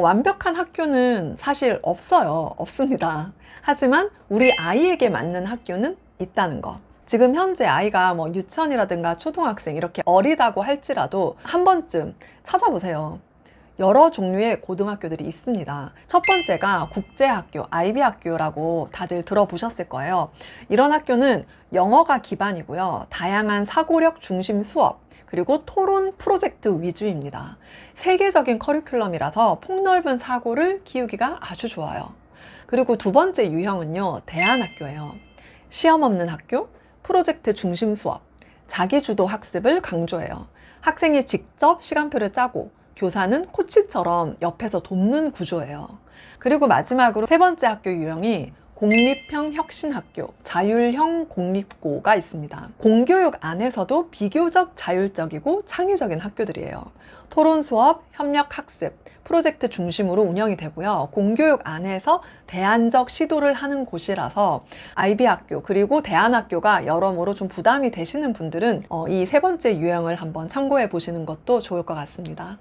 완벽한 학교는 사실 없어요. 없습니다. 하지만 우리 아이에게 맞는 학교는 있다는 것. 지금 현재 아이가 뭐 유치원이라든가 초등학생 이렇게 어리다고 할지라도 한 번쯤 찾아보세요. 여러 종류의 고등학교들이 있습니다. 첫 번째가 국제학교, IB 학교라고 다들 들어보셨을 거예요. 이런 학교는 영어가 기반이고요. 다양한 사고력 중심 수업, 그리고 토론 프로젝트 위주입니다. 세계적인 커리큘럼이라서 폭넓은 사고를 키우기가 아주 좋아요. 그리고 두 번째 유형은요, 대안학교예요. 시험 없는 학교, 프로젝트 중심 수업, 자기주도 학습을 강조해요. 학생이 직접 시간표를 짜고 교사는 코치처럼 옆에서 돕는 구조예요. 그리고 마지막으로 세 번째 학교 유형이 공립형 혁신학교, 자율형 공립고가 있습니다. 공교육 안에서도 비교적 자율적이고 창의적인 학교들이에요. 토론 수업, 협력 학습, 프로젝트 중심으로 운영이 되고요. 공교육 안에서 대안적 시도를 하는 곳이라서 IB 학교 그리고 대안학교가 여러모로 좀 부담이 되시는 분들은 이 세 번째 유형을 한번 참고해 보시는 것도 좋을 것 같습니다.